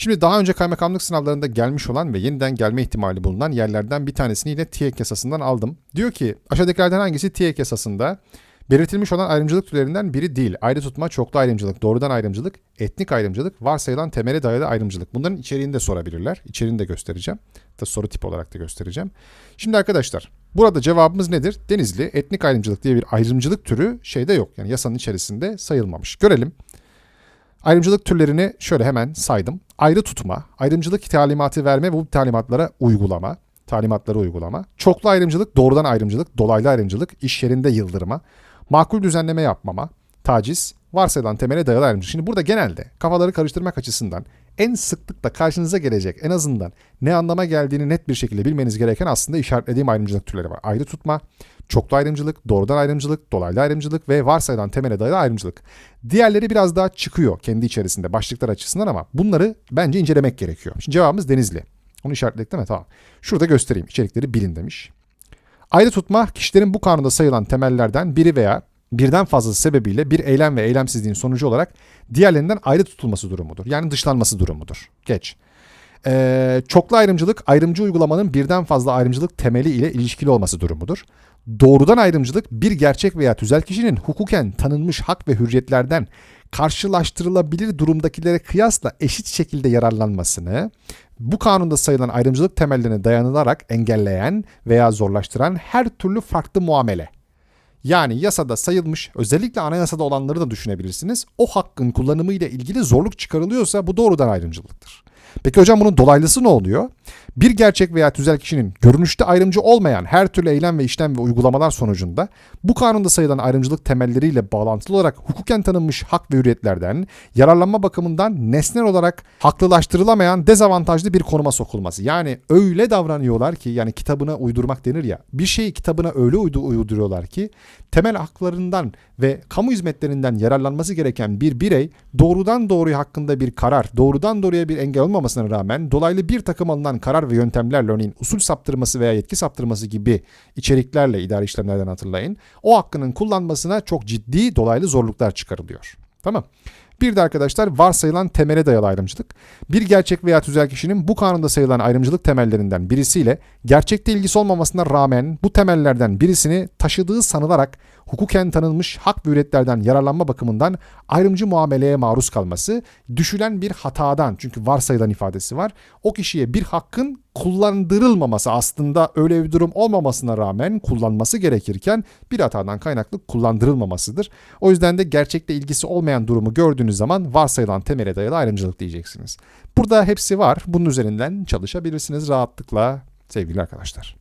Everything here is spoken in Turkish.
Şimdi daha önce kaymakamlık sınavlarında gelmiş olan ve yeniden gelme ihtimali bulunan yerlerden bir tanesini yine TİEK yasasından aldım. Diyor ki aşağıdakilerden hangisi TİEK yasasında belirtilmiş olan ayrımcılık türlerinden biri değil. Ayrı tutma, çoklu ayrımcılık, doğrudan ayrımcılık, etnik ayrımcılık, varsayılan temele dayalı ayrımcılık. Bunların içeriğini de sorabilirler. İçeriğini de göstereceğim. Da soru tipi olarak da göstereceğim. Şimdi arkadaşlar burada cevabımız nedir? Denizli etnik ayrımcılık diye bir ayrımcılık türü şeyde yok. Yani yasanın içerisinde sayılmamış. Görelim. Ayrımcılık türlerini şöyle hemen saydım. Ayrı tutma, ayrımcılık talimatı verme ve bu talimatlara uygulama, talimatları uygulama. Çoklu ayrımcılık, doğrudan ayrımcılık, dolaylı ayrımcılık, iş yerinde yıldırma, makul düzenleme yapmama, taciz, varsayılan temele dayalı ayrımcılık. Şimdi burada genelde kafaları karıştırmak açısından en sıklıkla karşınıza gelecek en azından ne anlama geldiğini net bir şekilde bilmeniz gereken aslında işaretlediğim ayrımcılık türleri var. Ayrı tutma, çoklu ayrımcılık, doğrudan ayrımcılık, dolaylı ayrımcılık ve varsayılan temele dayalı ayrımcılık. Diğerleri biraz daha çıkıyor kendi içerisinde başlıklar açısından ama bunları bence incelemek gerekiyor. Şimdi cevabımız Denizli. Onu işaretledik değil mi? Tamam. Şurada göstereyim. İçerikleri bilin demiş. Ayrı tutma kişilerin bu kanunda sayılan temellerden biri veya birden fazlası sebebiyle bir eylem ve eylemsizliğin sonucu olarak diğerlerinden ayrı tutulması durumudur. Yani dışlanması durumudur. Geç. Ee, çoklu ayrımcılık ayrımcı uygulamanın birden fazla ayrımcılık temeli ile ilişkili olması durumudur. Doğrudan ayrımcılık bir gerçek veya tüzel kişinin hukuken tanınmış hak ve hürriyetlerden karşılaştırılabilir durumdakilere kıyasla eşit şekilde yararlanmasını, bu kanunda sayılan ayrımcılık temellerine dayanılarak engelleyen veya zorlaştıran her türlü farklı muamele. Yani yasada sayılmış, özellikle anayasada olanları da düşünebilirsiniz. O hakkın kullanımı ile ilgili zorluk çıkarılıyorsa bu doğrudan ayrımcılıktır. Peki hocam bunun dolaylısı ne oluyor? Bir gerçek veya tüzel kişinin görünüşte ayrımcı olmayan her türlü eylem ve işlem ve uygulamalar sonucunda bu kanunda sayılan ayrımcılık temelleriyle bağlantılı olarak hukuken tanınmış hak ve hürriyetlerden yararlanma bakımından nesnel olarak haklılaştırılamayan dezavantajlı bir konuma sokulması. Yani öyle davranıyorlar ki yani kitabına uydurmak denir ya bir şeyi kitabına öyle uydu uyduruyorlar ki temel haklarından ve kamu hizmetlerinden yararlanması gereken bir birey doğrudan doğruya hakkında bir karar, doğrudan doğruya bir engel olmamasına rağmen dolaylı bir takım alınan karar ve yöntemlerle örneğin usul saptırması veya yetki saptırması gibi içeriklerle idari işlemlerden hatırlayın. O hakkının kullanmasına çok ciddi dolaylı zorluklar çıkarılıyor. Tamam. Bir de arkadaşlar varsayılan temele dayalı ayrımcılık. Bir gerçek veya tüzel kişinin bu kanunda sayılan ayrımcılık temellerinden birisiyle gerçekte ilgisi olmamasına rağmen bu temellerden birisini taşıdığı sanılarak hukuken tanınmış hak ve hürriyetlerden yararlanma bakımından ayrımcı muameleye maruz kalması, düşülen bir hatadan çünkü varsayılan ifadesi var. O kişiye bir hakkın kullandırılmaması aslında öyle bir durum olmamasına rağmen kullanması gerekirken bir hatadan kaynaklı kullandırılmamasıdır. O yüzden de gerçekle ilgisi olmayan durumu gördüğünüz zaman varsayılan temele dayalı ayrımcılık diyeceksiniz. Burada hepsi var. Bunun üzerinden çalışabilirsiniz rahatlıkla sevgili arkadaşlar.